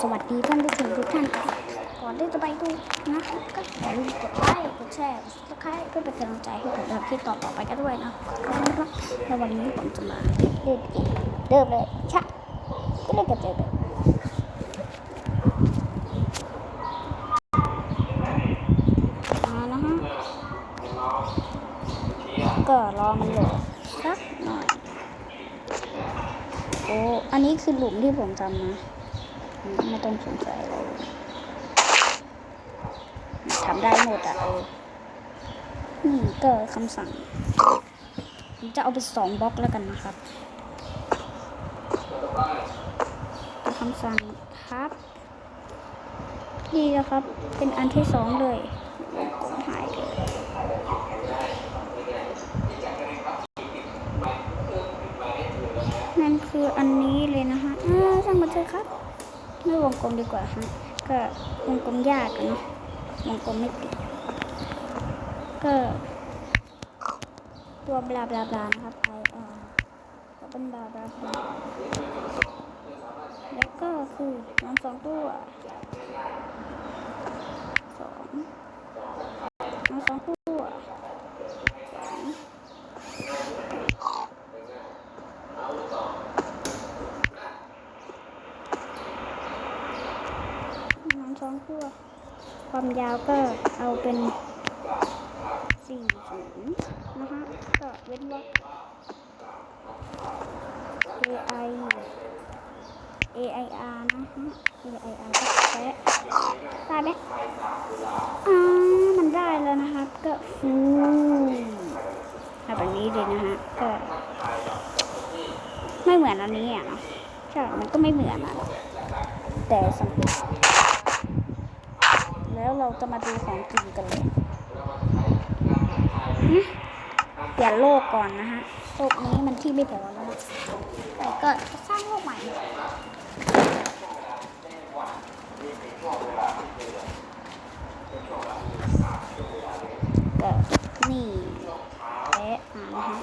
สวัสดีท่านผู้ชมทุกท่านก่อนที่จะไปดูนะครับก็อย่าลืมกดไลค์กดแชร์กดซับสไครต์เพื่อเป็นกำลังใจให้ผมทำคลิปต่อไปกันด้วยนะครับแล้ววันนี้ผมจะมาเล่นเกมเดิมเลยชะก็เล่นกับเจอเลยมาแล้วฮะก็รอมันโหลดสักหน่อย โอ้ อันนี้คือหลุมที่ผมทำนะ ไม่ต้องสงสัยอะไรเลยทำได้หมดอะเออนี่ก็คำสั่งผมจะเอาไปสองบล็อกแล้วกันนะครับคำสั่งครับดีแล้วครับ เป็นอันที่สองเลยหายเลยนั่นคืออันนี้เลยนะฮะอ่าช่างมันเถอะครับ ไม่วงกลมดีกว่าฮะก็วงกลมยากเนาะวงกลมไม่ติดก็ตัวบลาบลาบลานะครับไอเออก็เป็นบลาบลาบลาแล้วก็คือน้ำสองตัวสองน้ำสองตัวสอง น้ำสอความยาวก็เอาเป็นสี่ศูนย์นะฮะก็เว้นวรรค AI AIR นะฮะ AIR ก็แปะได้ไหมอ่ามันได้แล้วนะครับก็ฟูเอาแบบนี้เลยนะฮะก็ไม่เหมือนอันนี้อะเนาะใช่มันก็ไม่เหมือนอะแต่สังเกต แล้วเราจะมาดูของจริงกันเลยเปลี่ยนโลกก่อนนะฮะ โลกนี้มันที่ไม่พอแล้วนะแต่ก็จะสร้างโลกใหม่ก็นี่แปะมานะฮะ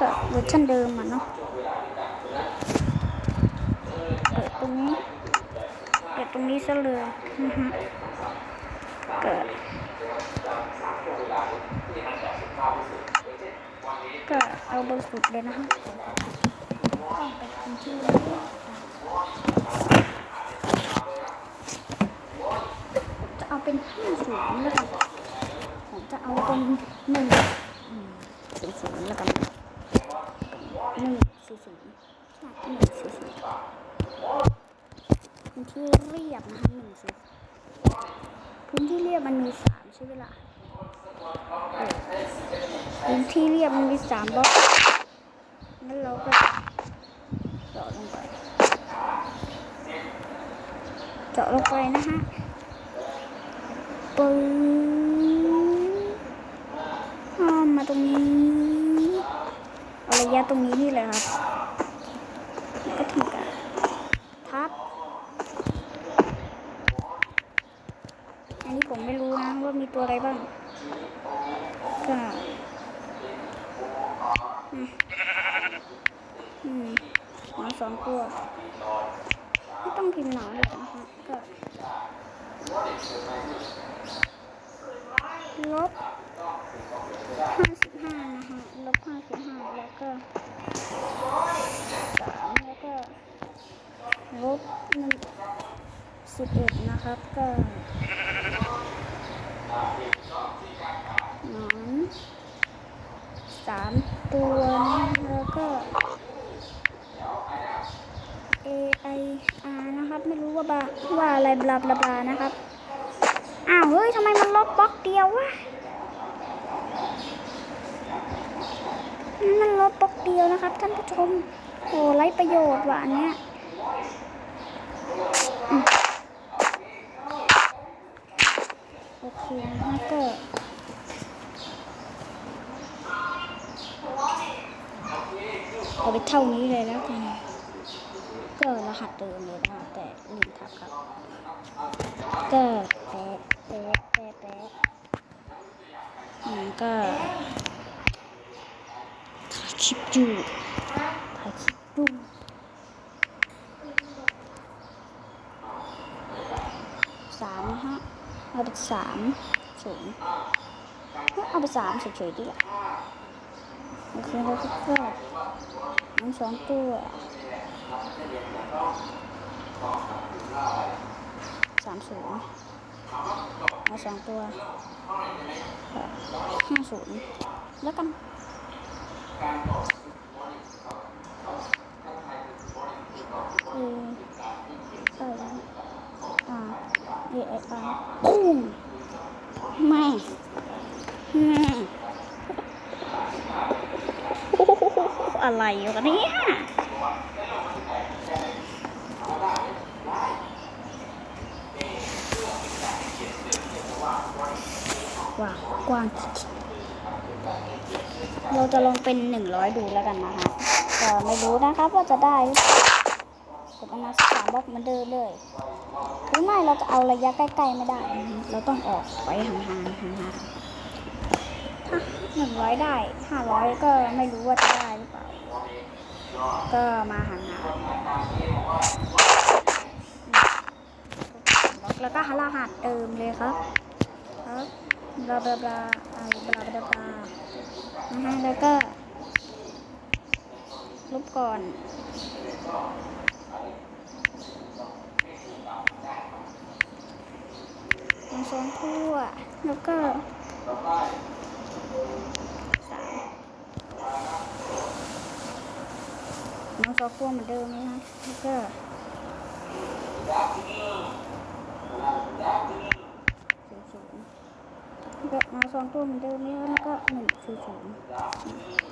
ก็เวอร์ชันเดิมอะเนาะเปิดตรงนี้ เก็บต รงนี้ซะเลยอือฮึเกิดก็เอาเบอร์สุดเลยนะคะต้องไปทำที่นี้จะเอาเป็นห้าศูนย์แล้วกันผมจะเอาเป็นหนึ่งอืมศูนย์ศูนย์แล้วกันหนึ่งศูนย์ศูนย์ใช่หนึ่งศูนย์ศูนย์ พื้นที่เรียบนะคะหนึ่งสิพื้นที่เรียบมันมีสามใช่ไหมล่ะพื้นที่เรียบมันมีสามบล็อกงั้นเราก็เจาะลงไปเจาะลงไปนะฮะปึ้งอ้อมมาตรงนี้เอาระยะตรงนี้นี่เลยครับแล้วก็ทำการทับ อันนี้ผมไม่รู้นะว่ามีตัวอะไรบ้าง ก็อืม อืมหมาสองตัวไม่ต้องพิมพ์หนาเลยนะคะก็ลบห้าสิบห้านะคะลบห้าสิบห้าแล้วก็สามแล้วก็ลบหนึ่งสิบเอ็ดนะครับก็หนอนสามตัวแล้วก็ A I R นะครับ ไม่รู้ว่าบาว่าอะไรบลาบลาบลานะครับ อ้าวเฮ้ยทำไมมันลบบล็อกเดียววะมันลบบล็อกเดียวนะครับ ท่านผู้ชมโอ้ไรประโยชน์ว่ะอันเนี้ยโอเคนะก็เอาไปเท่านี้เลยแล้วกัน ก็รหัสเดิมเลยนะแต่ลืมทับครับก็แป๊ะแป๊ะแป๊ะแป๊ะมันก็ถ่ายคลิปอยู่ถ่ายคลิปอยู่สามฮะเอาไปสามศูนย์เอาไปสามเฉยๆดีกว่าโอเคแล้วก็น้องสองตัว สามศูนย์เอาสองตัวห้าศูนย์แล้วกันเออเอออ่าเอไออาร์ปุ้งไม่อืมโอ้โหอะไรวะเนี่ยว้าวกว้าง เป็นหนึ่งร้อยดูแล้วกันนะคะแต่ไม่รู้นะครับว่าจะได้หรือกดประมาสามรอบเหมือนเดิมเลยหรือไม่เราจะเอาระยะใกล้ๆไม่ได้ เราต้องออกไปห่างๆห่างๆถ้าหนึ่งร้อยได้ห้าร้อยก็ไม่รู้ว่าจะได้หรือเปล่า ก็มาห่างๆแล้วก็หารหัสเติมเลยครับ ครับบลาบลาบลาอ่าบลาบลาบลานะฮะแล้วก็ ลบก่อนน้ำซองทั่ว แล้วก็สามน้ำซองทั่วเหมือนเดิมเลยนะแล้วก็ศูนย์ศูนย์แล้วก็น้ำซองทั่วเหมือนเดิมเลยนะแล้วก็หนึ่งศูนย์ศูนย์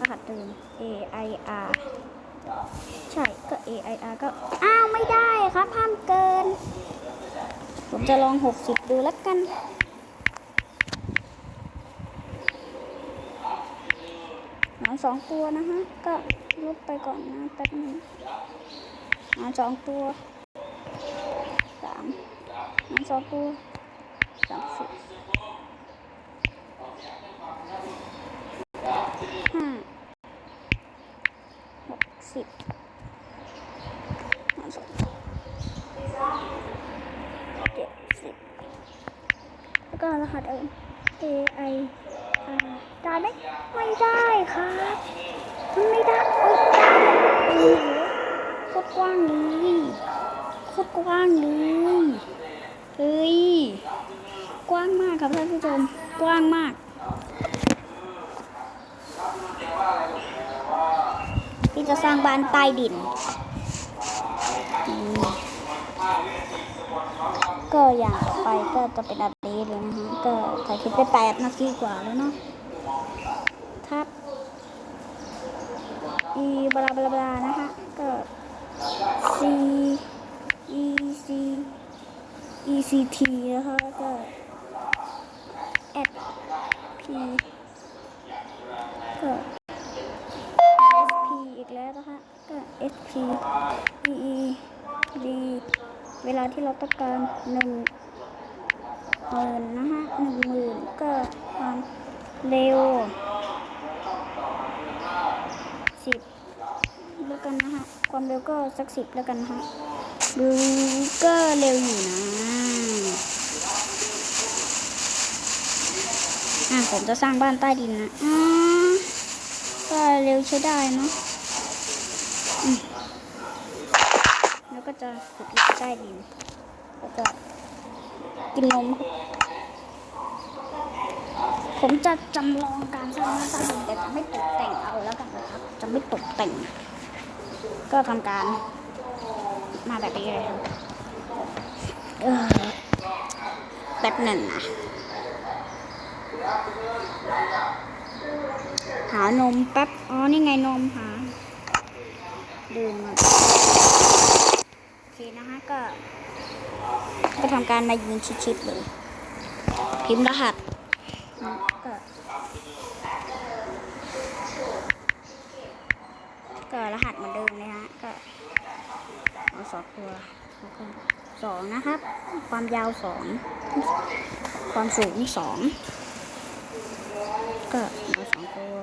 รหัสเดิม A I R ใช่ก็ A I R ก็ อ้าวไม่ได้ครับห้ามเกิน ผมจะลอง 60 ดูแล้วกันหนอนสองตัวนะฮะ ก็ลบไปก่อนนะแป๊บนึงหนอนสองตัวสามหนอนสองตัวสามสิบห้า สิบหนอนสองเจ็ดสิบแล้วก็รหัสเอิ A I R ได้ไหมไม่ได้ครับมันไม่ได้โอ๊ยได้โอ้โหโคตรกว้างเลยโคตรกว้างเลยเฮ้ยกว้างมากครับท่านผู้ชมกว้างมาก ที่จะสร้างบ้านใต้ดิน ก็อย่างไปก็จะเป็นอันนี้เลยนะฮะ ก็ถ่ายคลิปไปแปดนาทีกว่าแล้วเนาะครับอีบลาบลาบลานะคะ ก็ C E C E C T นะคะแล้วก็ at P ก็ SP E E D เวลาที่เราต้องการหนึ่งหมื่นนะฮะหนึ่งหมื่นก็ความเร็วสิบแล้วกันนะฮะ ความเร็วก็สักสิบแล้วกันนะฮะดูก็เร็วอยู่นะอะผมจะสร้างบ้านใต้ดินนะอ่าก็เร็วใช้ได้เนาะอืมแล้วก็ จะขุดใต้ดินแล้วก็กินนม ผมจะจำลองการสร้างบ้านใต้ดินแต่จะไม่ตกแต่งเอาแล้วกันนะครับ จะไม่ตกแต่ง ก็ทำการ มาแบบนี้เลยครับเออแบบหนึ่งนะหานมแป๊บ อ๋อ นี่ไงนมหาดื่มก่อ นโอเคะก็ก็ทำการมายืนชิดๆเลย พิมพ์รหัสก็ก็รหัสเหมือนเดิมเลยฮะก็เอาสองตัวสองนะครับ ความยาวสองความสูงสองก็เอาสองตัว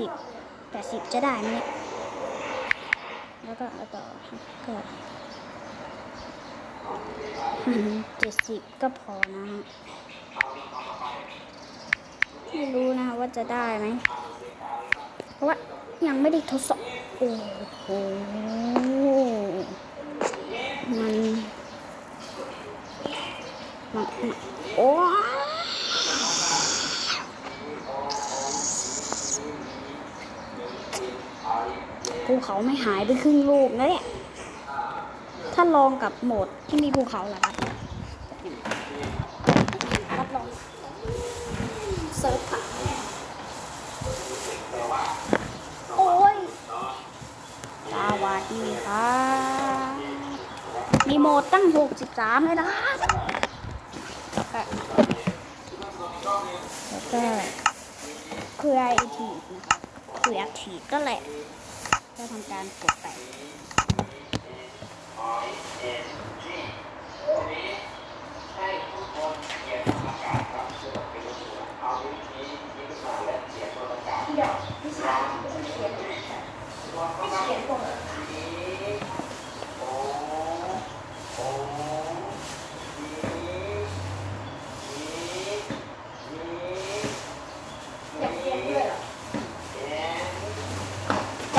สิบแปดสิบจะได้ไหมแล้วก็แล้วก็ก็เจ็ดสิบก็พอนะฮะไม่รู้นะว่าจะได้ไหมเพราะว่ายังไม่ได้ทดสอบโอ้โหมันมันโอ้ ภูเขาไม่หายไปครึ่งลูกนะเนี่ยถ้าลองกับโหมดที่มีภูเขาล่ะครับรับรองเซิร์ฟค่ะโอ้ยสวัสดีครับมีโหมดตั้ง 63 เลยนะครับแล้วก็แล้วก็ Creative นะครับ Creative ก็แหละ ทำการกดแตะ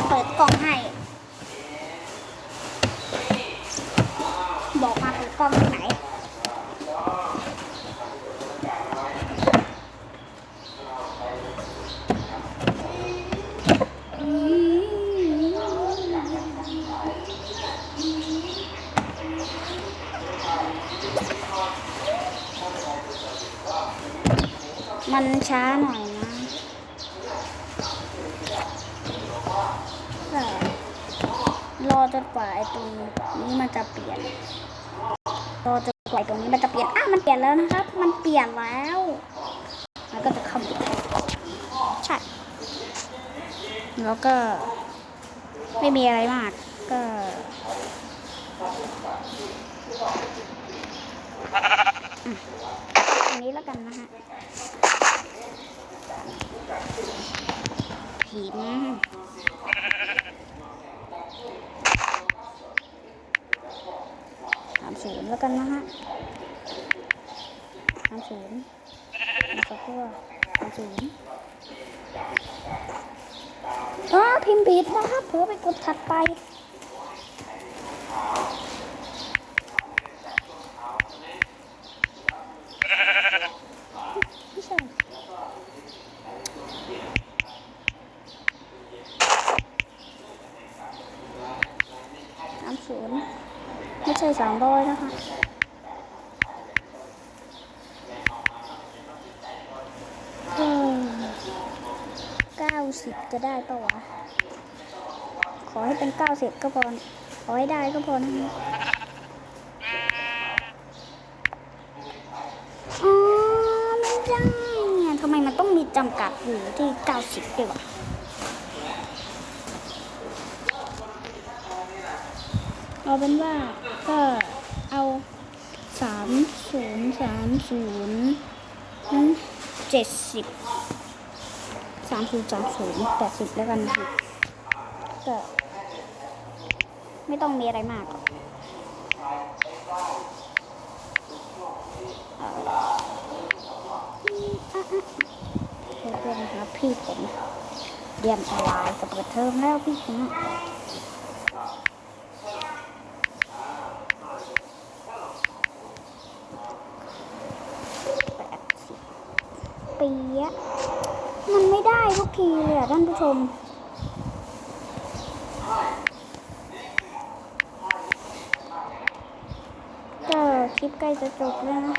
เปิดกล่องให้ บอ กมาเปิดกล่องที่ไหนมันช้าหน่อยนะแต่รอจนกว่าไอ้ตรงนี้มันจะเปลี่ยน รอจนกว่าไอ้ตรงนี้มันจะเปลี่ยนอะมันเปลี่ยนแล้วนะครับ มันเปลี่ยนแล้วมันก็จะเข้าไปใช่แล้วก็ไม่มีอะไรมาก ก็อันนี้แล้วกันนะฮะหินสาม ศูนย์แล้วกันนะฮะสามศูนย์แล้วก็สามศูนย์อ๋อพิมพ์ผิดนะครับเผื่อไปกดถัดไป ไม่ใช่ สามศูนย์ไม่ ใช่สามร้อยนะคะเก้าสิบจะได้ปะวะ ขอให้เป็นเก้าสิบก็พอ ขอให้ได้ก็พอนะอ๋อไม่ได้เนี่ยทำไมมันต้องมีจำกัดอยู่ที่เก้าสิบด้วยวะ เอาเป็นว่าก็เอาสามศูนย์สามศูนย์เจ็ดสิบสามศูนย์สามศูนย์แปดสิบแล้วกันก็ไม่ต้องมีอะไรมากอะพื่อนๆนะครับพี่ผมเรียนออนไลน์จะเปิดเทอมแล้วพี่ผมอะ แปดสิบปีอะมันไม่ได้ทุกทีเลยอะท่านผู้ ชม ก็คลิปใกล้จะจบแล้วนะ